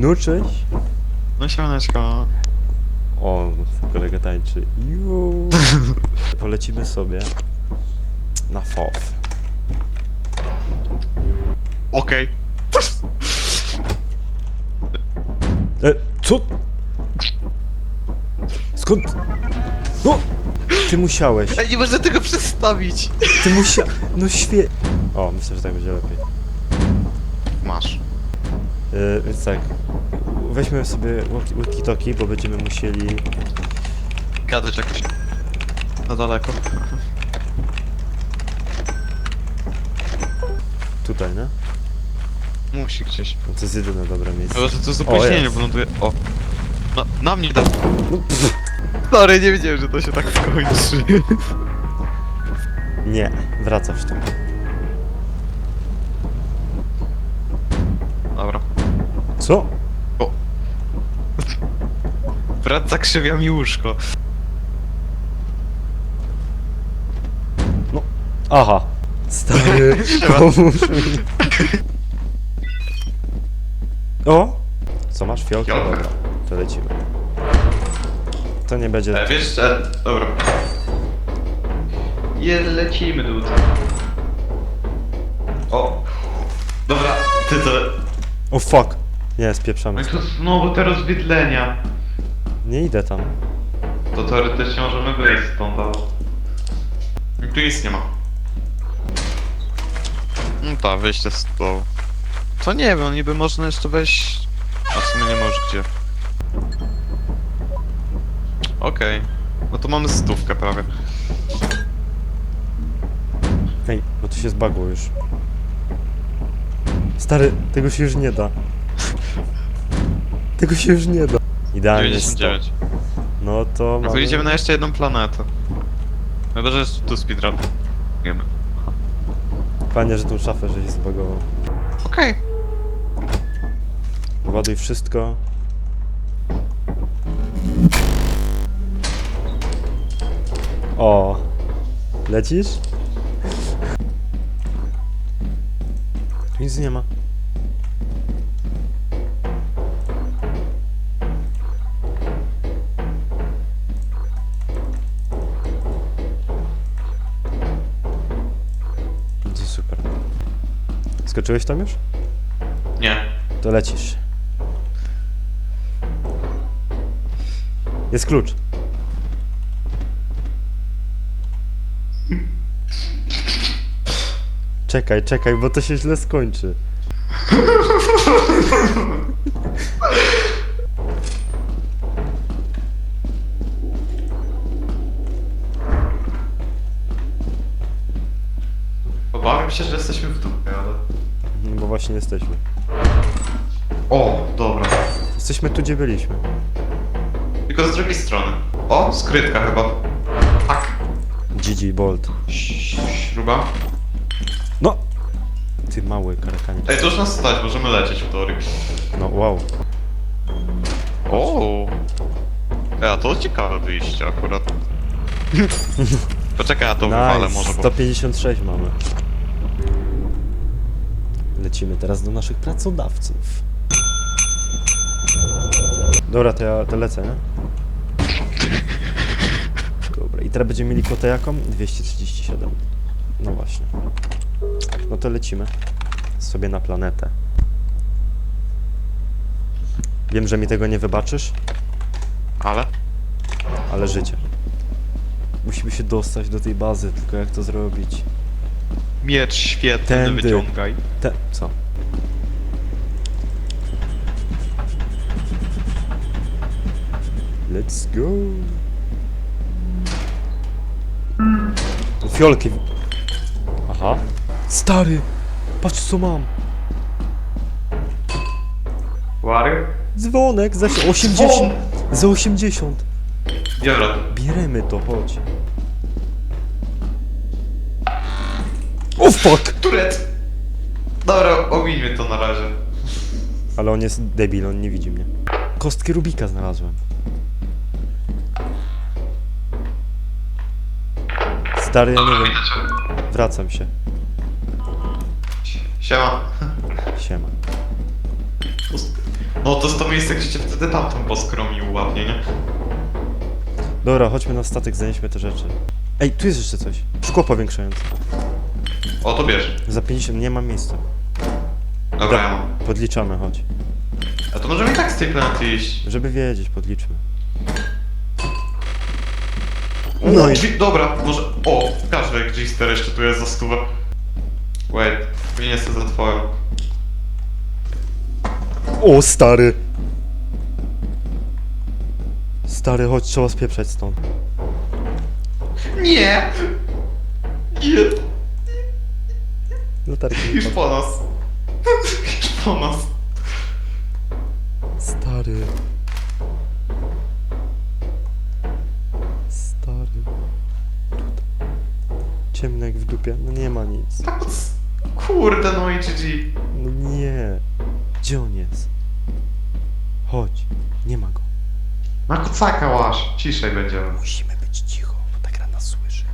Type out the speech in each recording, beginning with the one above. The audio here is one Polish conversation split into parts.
No cześć. No siemaneczko. O, kolega tańczy. Ju. Polecimy sobie na FOF. Okej. E, co? Skąd? No! Ty musiałeś. Ej, nie można tego przedstawić. Ty musia... No świe... O, myślę, że tak będzie lepiej. E, więc tak. Weźmy sobie walkie- walkie-talkie, bo będziemy musieli... Gadać jakoś na daleko. Tutaj, nie? Musi gdzieś. No to jest jedyne dobre miejsce. Chyba, że to jest opóźnienie, bo ląduje... O. Na, na mnie da... No, Sorry, nie wiedziałem, że to się tak skończy. nie, wracasz tam. Dobra. Co? Brat zakrzywia mi łóżko. Aha. Stary, pomóż mi. O! Co masz? Fiolkę? Fiolkę. Dobra, to lecimy. To nie będzie... E, wiesz, e, dobra. Je, lecimy tutaj. O. Dobra, ty to... O fuck! Nie, spieprzamy. No i to znowu te rozwydlenia. Nie idę tam. To teoretycznie możemy wyjść stąd, ale... I Tu nic nie ma. No tak, wyjście z to. To nie wiem, niby można jeszcze wejść... A w sumie nie możesz gdzie. Okej. No to mamy stówkę prawie. Hej, bo to się zbagło już. Stary, tego się już nie da. Tego się już nie da. Idealnie 100. 99. No to No to mamy... idziemy na jeszcze jedną planetę. Chyba, że jest tu speedrun. Wiemy. Fajnie, że tą szafę żeś zbagował. Okej. Ładuj wszystko. O! Lecisz? Tu nic nie ma. Skoczyłeś tam już? Nie. To lecisz. Jest klucz. Czekaj, czekaj, bo to się źle skończy. Obawiam się, że jesteśmy w dupie, ale... Bo właśnie jesteśmy. O, dobra. Jesteśmy tu, gdzie byliśmy. Tylko z drugiej strony. O, skrytka chyba. Tak. GG Bolt. Ś- Śruba. No! Ty mały karakanie. Ej, to już nas stać, możemy lecieć w teorii. No wow. O. Ej, a to ciekawe wyjście akurat. Poczekaj, ja to wywalę może, bo... 156 mamy. Lecimy teraz do naszych pracodawców. Dobra, to ja to lecę, nie? Dobra, i teraz będziemy mieli kotę jaką? 237. No właśnie. No to lecimy sobie na planetę. Wiem, że mi tego nie wybaczysz, Ale? ale życie. Musimy się dostać do tej bazy, tylko jak to zrobić? Miecz świetny, Tędy. wyciągaj. Te... co? Let's go! Fiolki. Aha. Stary! Patrz co mam! Łary? Dzwonek za 80! Za 80! Biorę. Bieremy to, chodź. Fuck! Turet! Dobra, omińmy to na razie. Ale on jest debil, on nie widzi mnie. Kostkę Rubika znalazłem. Stary, ja nie wiem. Wracam się. Siema. Siema. No to jest to miejsce, gdzie cię wtedy tamtą poskromił ładnie, nie? Dobra, chodźmy na statek, zanieśmy te rzeczy. Ej, tu jest jeszcze coś. Szkło powiększające. O, to bierz. Za 50 nie ma miejsca. Dobra, ja mam. Podliczamy, chodź. A to możemy i tak z tej planety iść. Żeby wiedzieć, podliczmy. No i... Drzwi, dobra, może... O, każdy register jeszcze tu jest za stówę. Wait, nie jestem za twoją. O, stary! Stary, chodź, trzeba spieprzać stąd. Nie! Nie! Latarki. Już po nas. Już po nas. Stary. Stary. Tutaj. Ciemno jak w dupie. No nie ma nic. Tak, Kurde, no i GG. No nie. Gdzie on jest? Chodź. Nie ma go. Na kucaka łasz. Ciszej będziemy. Musimy być cicho, bo ta gra nas słyszy.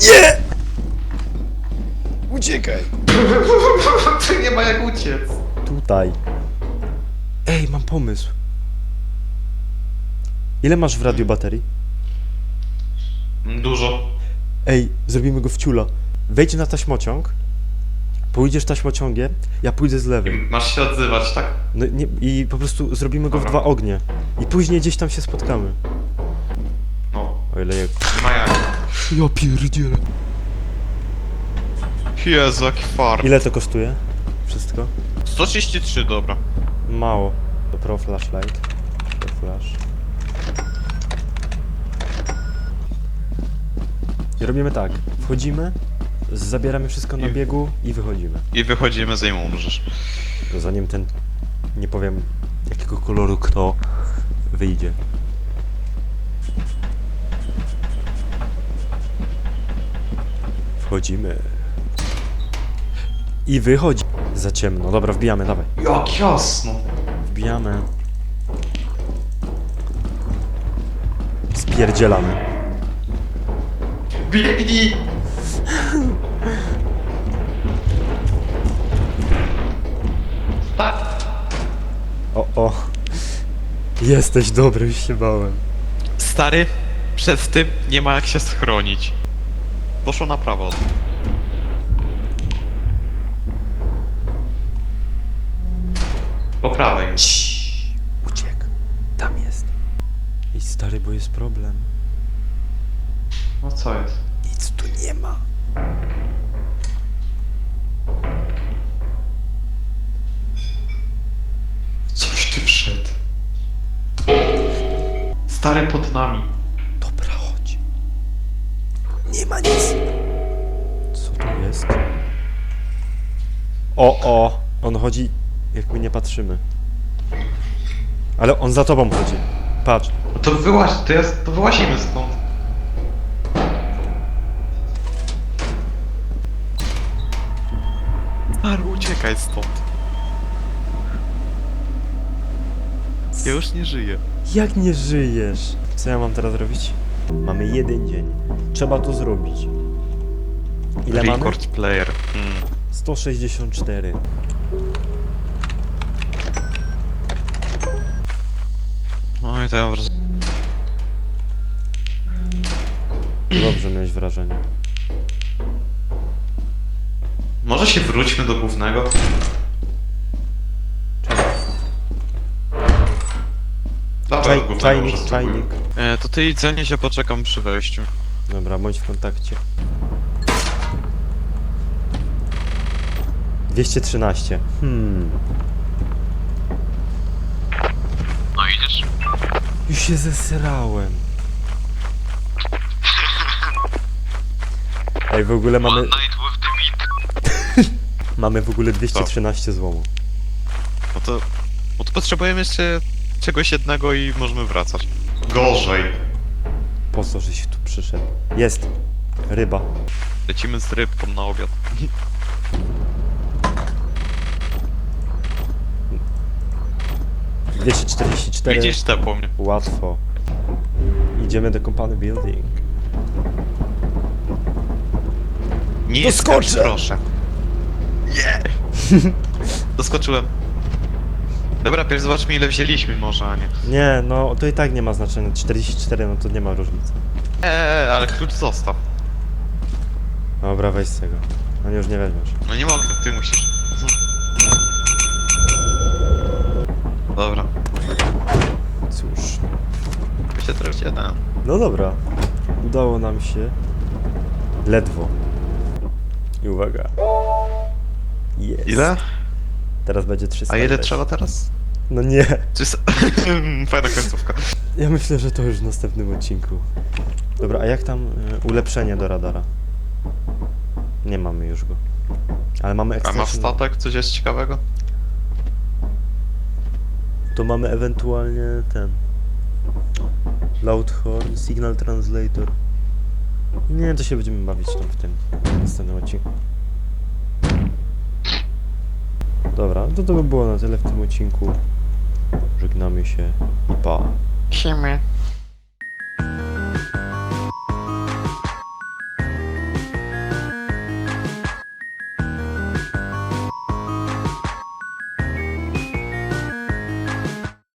Nie! Uciekaj! tu nie ma jak uciec. Tutaj. Ej, mam pomysł. Ile masz w radiu baterii? Dużo. Ej, zrobimy go w ciula. Wejdź na taśmociąg. Pójdziesz taśmociągiem, ja pójdę z lewej. masz się odzywać, tak? No, nie, I po prostu zrobimy go w Dobra. dwa ognie. I później gdzieś tam się spotkamy. No. O ile jak... Nie ma jak. Ja pierdzielę. Jezu, jaki. Ile to kosztuje? Wszystko? 133, dobra. Mało. To pro flashlight. Pro flash. I robimy tak. Wchodzimy, zabieramy wszystko na I- biegu i wychodzimy. I wychodzimy, zanim umrzesz. Zanim ten, nie powiem jakiego koloru kto wyjdzie. Wchodzimy. I wychodzi. Za ciemno. Dobra, wbijamy, dawaj. Jak jasno. Wbijamy. Spierdzielamy. Biegnij! Tak. O, o. Jesteś dobry, już się bałem. Stary, przed tym nie ma jak się schronić. Poszło na prawo. Po prawej. Ciii. Uciekł. Tam jest. I stary, bo jest problem. No co jest? Nic tu nie ma. Coś ty wszedł. Stary pod nami. Dobra, chodź. Nie ma nic. Co tu jest? O, o. On chodzi, jak my nie patrzymy. Ale on za tobą chodzi. Patrz. To wyłaź, to, jest, to wyłazimy stąd. Stary, uciekaj stąd. Ja już nie żyję. Jak nie żyjesz? Co ja mam teraz robić? Mamy jeden dzień. Trzeba to zrobić. Ile mamy? Record player. Hmm. 164. I ja wraz... Dobrze miałeś wrażenie. Może się wróćmy do głównego? Dawaj Czaj, głównego, czajnik, czajnik. E, to ty idź się poczekam przy wejściu. Dobra, bądź w kontakcie. 213. Hmm. No idziesz? Już się zesrałem. Ej, w ogóle mamy, night with the meat. mamy w ogóle 213 złomu. No to... No to potrzebujemy jeszcze czegoś jednego i możemy wracać. Gorzej. Po co, żeś tu przyszedł? Jest. Ryba. Lecimy z rybką na obiad. 244. Widzisz te po mnie. Łatwo. Idziemy do Company Building. Nie Doskoczę. skacz, proszę. Nie! Doskoczyłem. Dobra, pierw zobaczmy ile wzięliśmy może, a nie. Nie, no to i tak nie ma znaczenia. 44, no to nie ma różnicy. Eee, ale klucz zostaw. Dobra, weź z tego. No nie, już nie weźmiesz. No nie mogę, ty musisz. Dobra, Cóż. Się jeden. No dobra. Udało nam się. Ledwo. I uwaga. Jest. Ile? Teraz będzie 300. A ile trzeba teraz? No nie. Fajna końcówka. Ja myślę, że to już w następnym odcinku. Dobra, a jak tam y, ulepszenie do radara? Nie mamy już go. Ale mamy A ma extension. statek? Coś jest ciekawego? To mamy ewentualnie ten. Loudhorn, Signal Translator. Nie, to się będziemy bawić tam w tym następnym odcinku. Dobra, to to by było na tyle w tym odcinku. Żegnamy się i pa. Siemy.